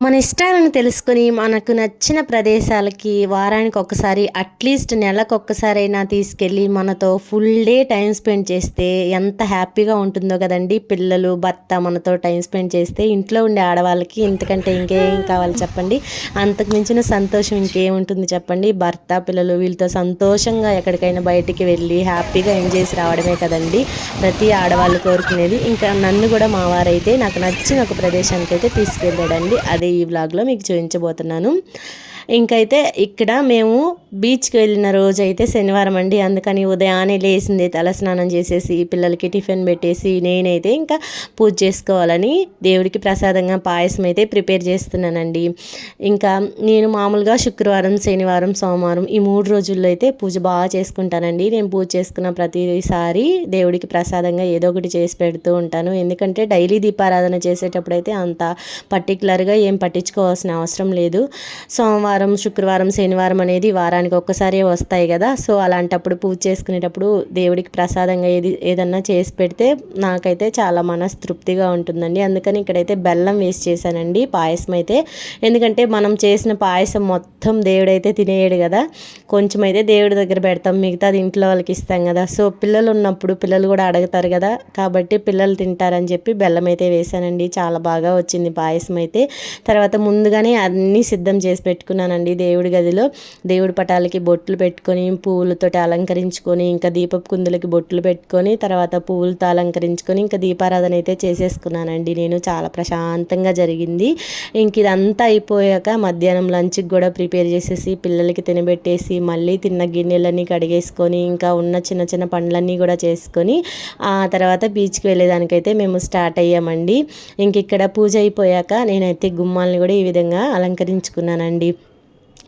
మన ఇష్టాలను తెలుసుకొని మనకు నచ్చిన ప్రదేశాలకి వారానికి ఒకసారి అట్లీస్ట్ నెలకు ఒక్కసారైనా తీసుకెళ్ళి మనతో ఫుల్ డే టైం స్పెండ్ చేస్తే ఎంత హ్యాపీగా ఉంటుందో కదండి. పిల్లలు భర్త మనతో టైం స్పెండ్ చేస్తే ఇంట్లో ఉండే ఆడవాళ్ళకి ఇంతకంటే ఇంకేం కావాలి చెప్పండి. అంతకు మించిన సంతోషం ఇంకేముంటుంది చెప్పండి. భర్త పిల్లలు వీళ్ళతో సంతోషంగా ఎక్కడికైనా బయటికి వెళ్ళి హ్యాపీగా ఎంజాయ్ చేసి రావడమే కదండి. ప్రతి ఆడవాళ్ళు కోరుకునేది. ఇంకా నన్ను కూడా మా వారైతే నాకు నచ్చిన ఒక ప్రదేశానికి అయితే తీసుకెళ్ళాడండి. అదే ఈ వ్లాగ్లో మీకు చూపించబోతున్నాను. ఇంకైతే ఇక్కడ మేము బీచ్కి వెళ్ళిన రోజు అయితే శనివారం అండి. అందుకని ఉదయాన్నే లేసింది తలస్నానం చేసేసి పిల్లలకి టిఫిన్ పెట్టేసి నేనైతే ఇంకా పూజ చేసుకోవాలని దేవుడికి ప్రసాదంగా పాయసం అయితే ప్రిపేర్ చేస్తున్నానండి. ఇంకా నేను మామూలుగా శుక్రవారం శనివారం సోమవారం ఈ మూడు రోజుల్లో అయితే పూజ బాగా చేసుకుంటానండి. నేను పూజ చేసుకున్న ప్రతిసారి దేవుడికి ప్రసాదంగా ఏదో ఒకటి చేసి పెడుతూ ఉంటాను. ఎందుకంటే డైలీ దీపారాధన చేసేటప్పుడు అయితే అంత పర్టికులర్గా ఏం పట్టించుకోవాల్సిన అవసరం లేదు. సోమవారం బుధవారం శుక్రవారం శనివారం అనేది వారానికి ఒక్కసారి వస్తాయి కదా. సో అలాంటప్పుడు పూజ చేసుకునేటప్పుడు దేవుడికి ప్రసాదంగా ఏది ఏదన్నా చేసి పెడితే నాకైతే చాలా మనస్తృప్తిగా ఉంటుందండి. అందుకని ఇక్కడైతే బెల్లం వేస్ట్ చేశానండి పాయసం అయితే. ఎందుకంటే మనం చేసిన పాయసం మొత్తం దేవుడైతే తినేయడు కదా. కొంచెం అయితే దేవుడి దగ్గర పెడతాం మిగతాది ఇంట్లో వాళ్ళకి ఇస్తాం కదా. సో పిల్లలు ఉన్నప్పుడు పిల్లలు కూడా అడుగుతారు కదా. కాబట్టి పిల్లలు తింటారని చెప్పి బెల్లం అయితే వేశానండి. చాలా బాగా వచ్చింది పాయసం అయితే. తర్వాత ముందుగానే అన్నీ సిద్ధం చేసి పెట్టుకున్నాను. చేస్తున్నానండి దేవుడి గదిలో. దేవుడి పటాలకి బొట్లు పెట్టుకొని పువ్వులతోటి అలంకరించుకొని ఇంకా దీపపు కుందులకి బొట్లు పెట్టుకొని తర్వాత పువ్వులతో అలంకరించుకొని ఇంకా దీపారాధన అయితే చేసేసుకున్నానండి. నేను చాలా ప్రశాంతంగా జరిగింది. ఇంక ఇదంతా అయిపోయాక మధ్యాహ్నం లంచ్కి కూడా ప్రిపేర్ చేసేసి పిల్లలకి తినబెట్టేసి మళ్ళీ తిన్న గిన్నెలన్నీ కడిగేసుకొని ఇంకా ఉన్న చిన్న చిన్న పండ్లన్నీ కూడా చేసుకొని ఆ తర్వాత బీచ్కి వెళ్ళేదానికైతే మేము స్టార్ట్ అయ్యామండి. ఇంక ఇక్కడ పూజ అయిపోయాక నేనైతే గుమ్మాలని కూడా ఈ విధంగా అలంకరించుకున్నానండి.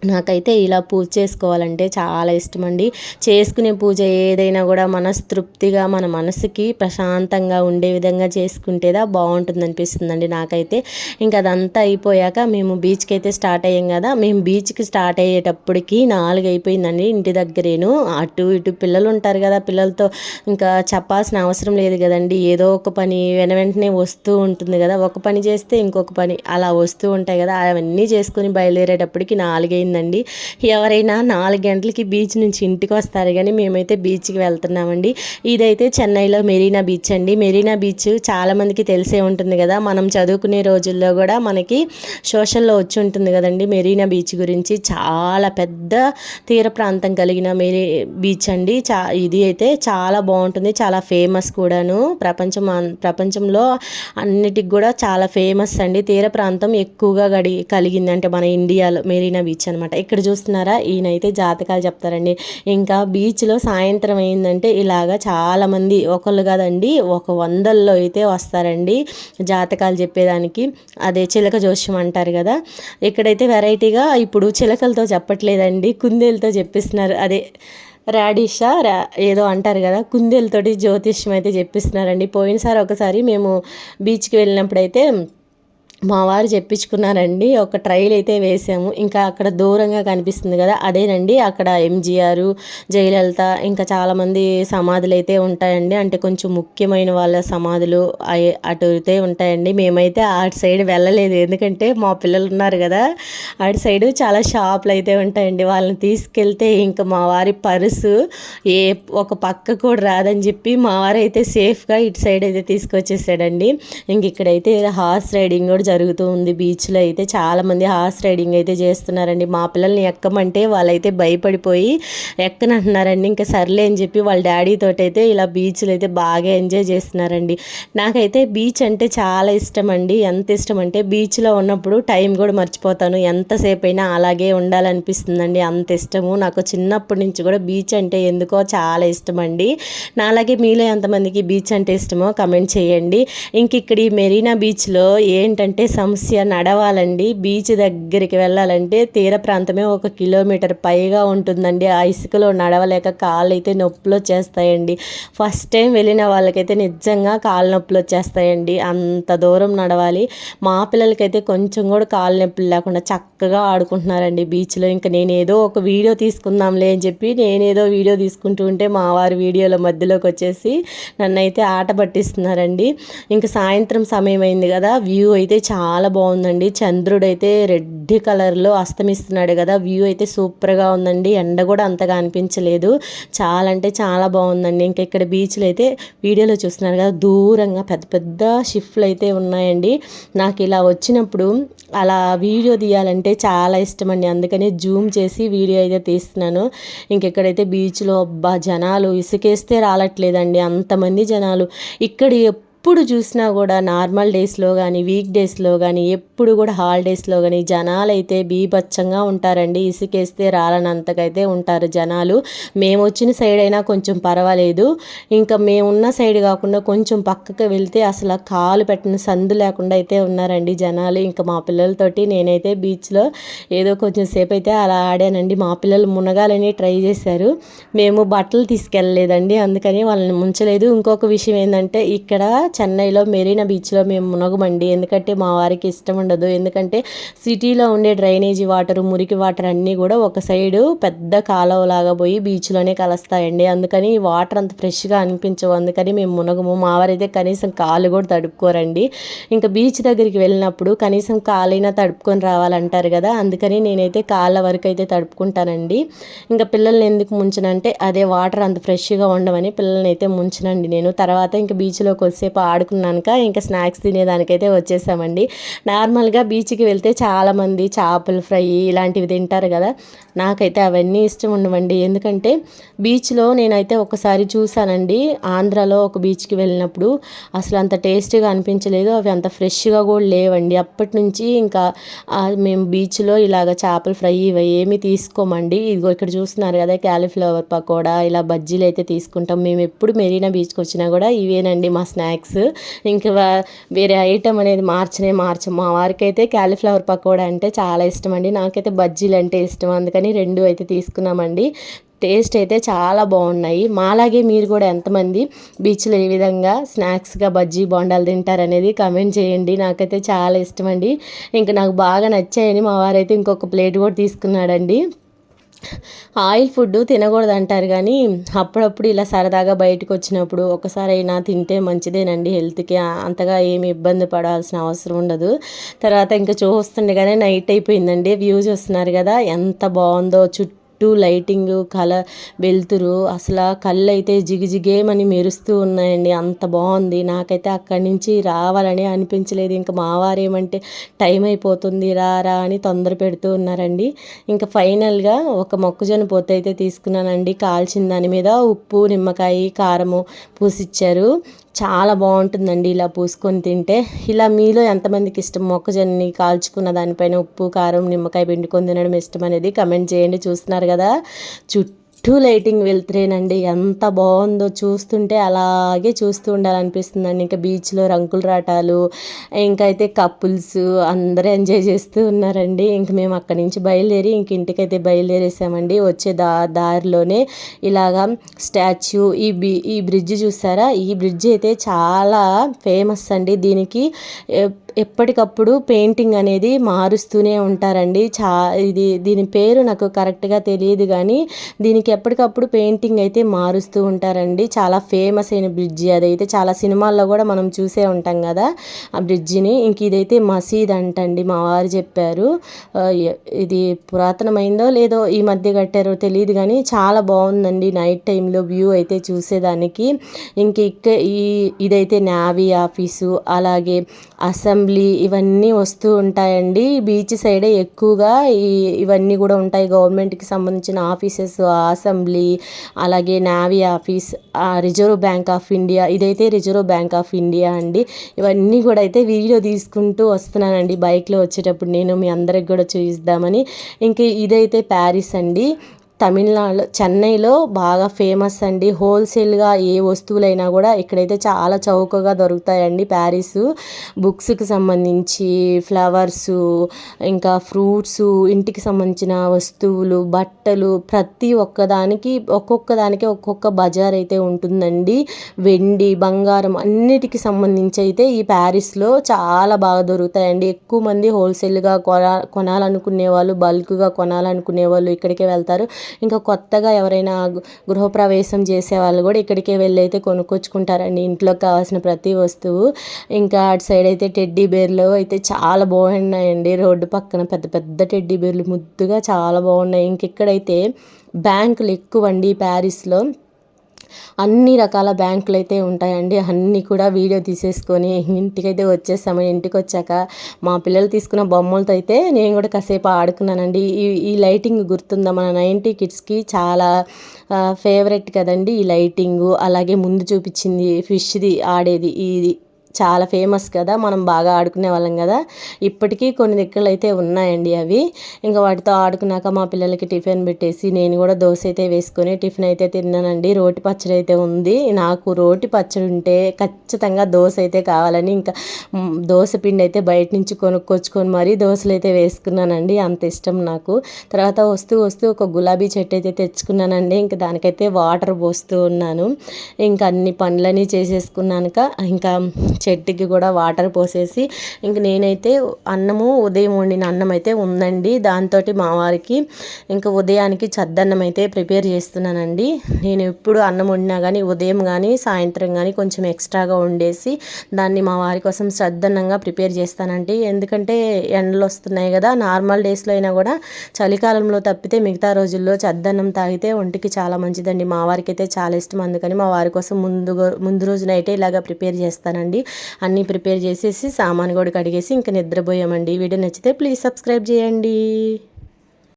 నాకైతే ఇలా పూజ చేసుకోవాలంటే చాలా ఇష్టం అండి చేసుకునే పూజ ఏదైనా కూడా మనస్తృప్తిగా మన మనసుకి ప్రశాంతంగా ఉండే విధంగా చేసుకుంటేదా బాగుంటుంది అనిపిస్తుందండి నాకైతే. ఇంకా అదంతా అయిపోయాక మేము బీచ్కి అయితే స్టార్ట్ అయ్యాం కదా మేము బీచ్కి స్టార్ట్ అయ్యేటప్పటికి నాలుగు అయిపోయిందండి ఇంటి దగ్గరేను. అటు ఇటు పిల్లలు ఉంటారు కదా పిల్లలతో ఇంకా చెప్పాల్సిన అవసరం లేదు కదండి. ఏదో ఒక పని వెన వెంటనే వస్తూ ఉంటుంది కదా ఒక పని చేస్తే ఇంకొక పని అలా వస్తూ ఉంటాయి కదా అవన్నీ చేసుకుని బయలుదేరేటప్పటికి నాలుగైంది. అయిందండి ఎవరైనా నాలుగు గంటలకి బీచ్ నుంచి ఇంటికి వస్తారు కానీ మేమైతే బీచ్కి వెళ్తున్నామండి. ఇదైతే చెన్నైలో మెరీనా బీచ్ అండి. మెరీనా బీచ్ చాలామందికి తెలిసే ఉంటుంది కదా. మనం చదువుకునే రోజుల్లో కూడా మనకి సోషల్లో వచ్చి ఉంటుంది కదండి మెరీనా బీచ్ గురించి. చాలా పెద్ద తీర ప్రాంతం కలిగిన మెరీ బీచ్ అండి. చా ఇది అయితే చాలా బాగుంటుంది. చాలా ఫేమస్ కూడాను. ప్రపంచం ప్రపంచంలో అన్నిటికి కూడా చాలా ఫేమస్ అండి. తీర ప్రాంతం ఎక్కువగా గడి కలిగింది అంటే మన ఇండియాలో మెరీనా బీచ్ అనమాట అనమాట ఇక్కడ చూస్తున్నారా? ఈయనైతే జాతకాలు చెప్తారండి. ఇంకా బీచ్లో సాయంత్రం అయిందంటే ఇలాగా చాలామంది ఒకళ్ళు కాదండి ఒక వందల్లో అయితే వస్తారండి జాతకాలు చెప్పేదానికి. అదే చిలక జోష్యం అంటారు కదా. ఇక్కడైతే వెరైటీగా ఇప్పుడు చిలకలతో చెప్పట్లేదండి కుందేలతో చెప్పిస్తున్నారు. అదే రాడిషా రా ఏదో అంటారు కదా కుందేలతోటి జ్యోతిష్యం అయితే చెప్పిస్తున్నారండి. పోయినసారి ఒకసారి మేము బీచ్కి వెళ్ళినప్పుడైతే మా వారు చెప్పించుకున్నారండి. ఒక ట్రైల్ అయితే వేసాము. ఇంకా అక్కడ దూరంగా కనిపిస్తుంది కదా అదేనండి. అక్కడ ఎంజీఆర్ జయలలిత ఇంకా చాలామంది సమాధులు అయితే ఉంటాయండి. అంటే కొంచెం ముఖ్యమైన వాళ్ళ సమాధులు అటు అయితే ఉంటాయండి. మేమైతే అటు సైడ్ వెళ్ళలేదు. ఎందుకంటే మా పిల్లలు ఉన్నారు కదా అటు సైడ్ చాలా షాపులు అయితే ఉంటాయండి. వాళ్ళని తీసుకెళ్తే ఇంకా మా వారి పర్సు ఏ ఒక పక్క కూడా రాదని చెప్పి మా వారు అయితే సేఫ్గా ఇటు సైడ్ అయితే తీసుకొచ్చేసాడండి. ఇంక ఇక్కడైతే హార్స్ రైడింగ్ కూడా జరుగుతూ ఉంది బీచ్లో అయితే. చాలామంది హార్స్ రైడింగ్ అయితే చేస్తున్నారండి. మా పిల్లల్ని ఎక్కమంటే వాళ్ళైతే భయపడిపోయి ఎక్కనంటున్నారండి. ఇంకా సర్లే అని చెప్పి వాళ్ళ డాడీతో అయితే ఇలా బీచ్లో అయితే బాగా ఎంజాయ్ చేస్తున్నారండి. నాకైతే బీచ్ అంటే చాలా ఇష్టం అండి ఎంత ఇష్టం అంటే బీచ్లో ఉన్నప్పుడు టైం కూడా మర్చిపోతాను. ఎంతసేపు అయినా అలాగే ఉండాలనిపిస్తుందండి. అంత ఇష్టము. నాకు చిన్నప్పటి నుంచి కూడా బీచ్ అంటే ఎందుకో చాలా ఇష్టం అండి నా అలాగే మీలో ఎంతమందికి బీచ్ అంటే ఇష్టమో కమెంట్ చేయండి. ఇంక ఇక్కడ ఈ మెరీనా బీచ్లో ఏంటంటే అంటే సమస్య నడవాలండి. బీచ్ దగ్గరికి వెళ్ళాలంటే తీర ప్రాంతమే ఒక కిలోమీటర్ పైగా ఉంటుందండి. ఆ ఇసుకలో నడవలేక కాళ్ళు అయితే నొప్పులు వచ్చేస్తాయండి. ఫస్ట్ టైం వెళ్ళిన వాళ్ళకైతే నిజంగా కాళ్ళు నొప్పులు వచ్చేస్తాయండి. అంత దూరం నడవాలి. మా పిల్లలకైతే కొంచెం కూడా కాళ్ళు నొప్పులు లేకుండా చక్కగా ఆడుకుంటున్నారండి బీచ్లో. ఇంకా నేను ఏదో ఒక వీడియో తీసుకుందాంలే అని చెప్పి నేనేదో వీడియో తీసుకుంటూ ఉంటే మా వారి వీడియోల మధ్యలోకి వచ్చేసి నన్ను అయితే ఆట పట్టిస్తున్నారండి. ఇంకా సాయంత్రం సమయం అయింది కదా. వ్యూ అయితే చాలా బాగుందండి. చంద్రుడు అయితే రెడ్ కలర్లో అస్తమిస్తున్నాడు కదా. వ్యూ అయితే సూపర్గా ఉందండి. ఎండ కూడా అంతగా అనిపించలేదు. చాలా అంటే చాలా బాగుందండి. ఇంకా ఇక్కడ బీచ్లు అయితే వీడియోలో చూస్తున్నారు కదా. దూరంగా పెద్ద పెద్ద షిఫ్ట్లు అయితే ఉన్నాయండి. నాకు ఇలా వచ్చినప్పుడు అలా వీడియో తీయాలంటే చాలా ఇష్టం అండి అందుకనే జూమ్ చేసి వీడియో అయితే తీస్తున్నాను. ఇంకెక్కడైతే బీచ్లో అబ్బా! జనాలు ఇసుకేస్తే రాలట్లేదండి. అంతమంది జనాలు. ఇక్కడ ఎప్పుడు చూసినా కూడా నార్మల్ డేస్లో కానీ వీక్ డేస్లో కానీ ఎప్పుడు కూడా హాలిడేస్లో కానీ జనాలు అయితే బీభత్సంగా ఉంటారండి. ఇసుకేస్తే రాలనంతకైతే ఉంటారు జనాలు. మేము వచ్చిన సైడ్ అయినా కొంచెం పర్వాలేదు. ఇంకా మేమున్న సైడ్ కాకుండా కొంచెం పక్కకు వెళ్తే అసలు కాలు పెట్టిన సందు లేకుండా అయితే ఉన్నారండి జనాలు. ఇంకా మా పిల్లలతోటి నేనైతే బీచ్లో ఏదో కొంచెం సేపు అయితే అలా ఆడానండి. మా పిల్లలు మునగాలని ట్రై చేశారు. మేము బట్టలు తీసుకెళ్ళలేదండి అందుకని వాళ్ళని ముంచలేదు. ఇంకొక విషయం ఏంటంటే ఇక్కడ చెన్నైలో మెరీనా బీచ్లో మేము మునగమండి. ఎందుకంటే మా వారికి ఇష్టం ఉండదు. ఎందుకంటే సిటీలో ఉండే డ్రైనేజీ వాటర్ మురికి వాటర్ అన్నీ కూడా ఒక సైడు పెద్ద కాలువలాగా పోయి బీచ్లోనే కలుస్తాయండి. అందుకని వాటర్ అంత ఫ్రెష్గా అనిపించవు. అందుకని మేము మునగము. మా వారైతే కనీసం కాలు కూడా తడుపుకోరండి. ఇంకా బీచ్ దగ్గరికి వెళ్ళినప్పుడు కనీసం కాలైనా తడుపుకొని రావాలంటారు కదా. అందుకని నేనైతే కాళ్ళ వరకు అయితే తడుపుకుంటానండి. ఇంకా పిల్లల్ని ఎందుకు ముంచనంటే అదే వాటర్ అంత ఫ్రెష్గా ఉండమని పిల్లల్ని అయితే ముంచనండి నేను. తర్వాత ఇంకా బీచ్లోకి వచ్చేపు ఆడుకున్నాక ఇంకా స్నాక్స్ తినేదానికైతే వచ్చేసామండి. నార్మల్గా బీచ్కి వెళ్తే చాలామంది చేపల ఫ్రై ఇలాంటివి తింటారు కదా. నాకైతే అవన్నీ ఇష్టం ఉండవండి. ఎందుకంటే బీచ్లో నేనైతే ఒకసారి చూసానండి ఆంధ్రాలో ఒక బీచ్కి వెళ్ళినప్పుడు అసలు అంత టేస్టీగా అనిపించలేదు. అవి అంత ఫ్రెష్గా కూడా లేవండి. అప్పటి నుంచి ఇంకా మేము బీచ్లో ఇలాగ చేపల ఫ్రై ఇవి ఏమి తీసుకోమండి. ఇదిగో ఇక్కడ చూస్తున్నారు కదా క్యాలీఫ్లవర్ పకోడా ఇలా బజ్జీలు అయితే తీసుకుంటాం. మేము ఎప్పుడు మెరీనా బీచ్కి వచ్చినా కూడా ఇవేనండి మా స్నాక్స్. ఇంకా వేరే ఐటమ్ అనేది మార్చనే మార్చం. మా వారికి అయితే క్యాలీఫ్లవర్ పకోడా అంటే చాలా ఇష్టం అండి నాకైతే బజ్జీలు అంటే ఇష్టం. అందుకని రెండు అయితే తీసుకున్నామండి. టేస్ట్ అయితే చాలా బాగున్నాయి. మాలాగే మీరు కూడా ఎంతమంది బీచ్లో ఏ విధంగా స్నాక్స్గా బజ్జీ బొండాలు తింటారనేది కమెంట్ చేయండి. నాకైతే చాలా ఇష్టం అండి ఇంకా నాకు బాగా నచ్చాయని మా వారైతే ఇంకొక ప్లేట్ కూడా తీసుకున్నాడండి. ఆయిల్ ఫుడ్ తినకూడదు అంటారు కానీ అప్పుడప్పుడు ఇలా సరదాగా బయటకు వచ్చినప్పుడు ఒకసారైనా తింటే మంచిదేనండి హెల్త్కి. అంతగా ఏమి ఇబ్బంది పడాల్సిన అవసరం ఉండదు. తర్వాత ఇంకా చూస్తుండగానే నైట్ అయిపోయిందండి. వ్యూస్ వస్తున్నారు కదా ఎంత బాగుందో చుట్టూ చుట్టూ లైటింగ్ కల వెలుతురు అసలు కళ్ళు అయితే జిగిజిగేమని మెరుస్తూ ఉన్నాయండి. అంత బాగుంది. నాకైతే అక్కడి నుంచి రావాలని అనిపించలేదు. ఇంకా మావారు ఏమంటే టైం అయిపోతుంది రా రా అని తొందర పెడుతూ ఉన్నారండి. ఇంకా ఫైనల్గా ఒక మొక్కజొన్న పొత్తు అయితే తీసుకున్నానండి. కాల్చిన దాని మీద ఉప్పు నిమ్మకాయ కారము పూసిచ్చారు. చాలా బాగుంటుందండి ఇలా పూసుకొని తింటే. ఇలా మీలో ఎంతమందికి ఇష్టం? మొక్కజొన్నని కాల్చుకున్న దానిపైన ఉప్పు కారం నిమ్మకాయ పిండుకొని తినడం ఇష్టం అనేది కమెంట్ చేయండి. చూస్తున్నారు కదా? చుట్టూ చుట్టూ లైటింగ్ వెళ్తురేనండి ఎంత బాగుందో చూస్తుంటే అలాగే చూస్తూ ఉండాలనిపిస్తుందండి. ఇంకా బీచ్లో రంకులు రాటాలు ఇంకా అయితే కపుల్స్ అందరూ ఎంజాయ్ చేస్తూ ఉన్నారండి. ఇంక మేము అక్కడి నుంచి బయలుదేరి ఇంక ఇంటికైతే బయలుదేరేసామండి. వచ్చే దా దారిలోనే ఇలాగా స్టాచ్యూ ఈ బి ఈ బ్రిడ్జ్ చూసారా? ఈ బ్రిడ్జ్ అయితే చాలా ఫేమస్ అండి. దీనికి ఎప్పటికప్పుడు పెయింటింగ్ అనేది మారుస్తూనే ఉంటారండి. చా ఇది దీని పేరు నాకు కరెక్ట్గా తెలియదు కానీ దీనికి ఎప్పటికప్పుడు పెయింటింగ్ అయితే మారుస్తూ ఉంటారండి. చాలా ఫేమస్ అయిన బ్రిడ్జి అదైతే చాలా సినిమాల్లో కూడా మనం చూసే ఉంటాం కదా ఆ బ్రిడ్జిని. ఇంక ఇదైతే మసీద్ అంటండి మా వారు చెప్పారు. ఇది పురాతనమైందో లేదో ఈ మధ్య కట్టారో తెలియదు కానీ చాలా బాగుందండి నైట్ టైంలో వ్యూ అయితే చూసేదానికి. ఇంక ఇక్క ఈ ఇదైతే నావీ ఆఫీసు అలాగే అసెంబ్లీ ఇవన్నీ వస్తూ ఉంటాయండి. బీచ్ సైడే ఎక్కువగా ఈ ఇవన్నీ కూడా ఉంటాయి. గవర్నమెంట్కి సంబంధించిన ఆఫీసెస్ అసెంబ్లీ అలాగే navy office reserve bank of India ఇదైతే రిజర్వ్ బ్యాంక్ ఆఫ్ ఇండియా అండి. ఇవన్నీ కూడా అయితే వీడియో తీసుకుంటూ వస్తున్నానండి. బైక్లో వచ్చేటప్పుడు నేను మీ అందరికి కూడా చూపిద్దామని. ఇంక ఇదైతే ప్యారిస్ అండి. తమిళనాడు చెన్నైలో బాగా ఫేమస్ అండి. హోల్సేల్గా ఏ వస్తువులైనా కూడా ఇక్కడైతే చాలా చౌకగా దొరుకుతాయండి ప్యారిస్. బుక్స్కి సంబంధించి ఫ్లవర్స్ ఇంకా ఫ్రూట్స్ ఇంటికి సంబంధించిన వస్తువులు బట్టలు ప్రతి ఒక్కదానికి ఒక్కొక్క దానికి ఒక్కొక్క బజార్ అయితే ఉంటుందండి. వెండి బంగారం అన్నిటికి సంబంధించి అయితే ఈ ప్యారిస్లో చాలా బాగా దొరుకుతాయండి. ఎక్కువ మంది హోల్సేల్గా కొనా కొనాలనుకునే వాళ్ళు బల్క్గా కొనాలనుకునే వాళ్ళు ఇక్కడికే వెళ్తారు. ఇంకా కొత్తగా ఎవరైనా గృహప్రవేశం చేసే వాళ్ళు కూడా ఇక్కడికే వెళ్ళి అయితే కొనుక్కొచ్చుకుంటారండి. ఇంట్లోకి కావాల్సిన ప్రతి వస్తువు. ఇంకా అటు సైడ్ అయితే టెడ్డీ బేర్లు అయితే చాలా బాగున్నాయండి. రోడ్డు పక్కన పెద్ద పెద్ద టెడ్డీ బేర్లు ముద్దుగా చాలా బాగున్నాయి. ఇంక ఇక్కడైతే బ్యాంకులు ఎక్కువ అండి ప్యారిస్లో. అన్ని రకాల బ్యాంకులు అయితే ఉంటాయండి. అన్నీ కూడా వీడియో తీసేసుకొని ఇంటికైతే వచ్చేసాము ఇంటికి వచ్చాక మా పిల్లలు తీసుకున్న బొమ్మలతో అయితే నేను కూడా కాసేపు ఆడుకున్నానండి. ఈ ఈ లైటింగ్ గుర్తుందా? మన నైంటీ కిడ్స్కి చాలా ఫేవరెట్ కదండి ఈ లైటింగు. అలాగే ముందు చూపించింది ఫిష్ది ఆడేది ఇది చాలా ఫేమస్ కదా మనం బాగా ఆడుకునే వాళ్ళం కదా. ఇప్పటికీ కొన్ని దిక్కులు అయితే ఉన్నాయండి అవి. ఇంకా వాటితో ఆడుకున్నాక మా పిల్లలకి టిఫిన్ పెట్టేసి నేను కూడా దోశ అయితే వేసుకొని టిఫిన్ అయితే తిన్నానండి. రోటి పచ్చడి అయితే ఉంది. నాకు రోటి పచ్చడి ఉంటే ఖచ్చితంగా దోశ అయితే కావాలని ఇంకా దోశ పిండి అయితే బయట నుంచి కొనుక్కొచ్చుకొని మరీ దోశలు అయితే వేసుకున్నానండి. అంత ఇష్టం నాకు. తర్వాత వస్తూ వస్తూ ఒక గులాబీ చెట్టు అయితే తెచ్చుకున్నానండి. ఇంకా దానికైతే వాటర్ పోస్తూ ఉన్నాను. ఇంకా అన్ని పనులని చేసేసుకున్నాక ఇంకా చెట్టుకి కూడా వాటర్ పోసేసి ఇంక నేనైతే అన్నము ఉదయం వండిన అన్నం అయితే ఉందండి. దాంతో మా వారికి ఇంకా ఉదయానికి చద్దన్నం అయితే ప్రిపేర్ చేస్తున్నానండి. నేను ఎప్పుడు అన్నం వండినా కానీ ఉదయం కానీ సాయంత్రం కానీ కొంచెం ఎక్స్ట్రాగా వండేసి దాన్ని మా వారి కోసం శ్రద్ధన్నంగా ప్రిపేర్ చేస్తానండి. ఎందుకంటే ఎండలు వస్తున్నాయి కదా నార్మల్ డేస్లో అయినా కూడా చలికాలంలో తప్పితే మిగతా రోజుల్లో చద్దన్నం తాగితే ఒంటికి చాలా మంచిదండి. మా వారికి అయితే చాలా ఇష్టం. అందుకని మా వారి కోసం ముందు ముందు రోజునైతే ఇలాగ ప్రిపేర్ చేస్తానండి. అన్నీ ప్రిపేర్ చేసేసి సామాన్ కూడా కడిగేసి ఇంకా నిద్రపోయామండి. వీడియో నచ్చితే ప్లీజ్ సబ్స్క్రైబ్ చేయండి.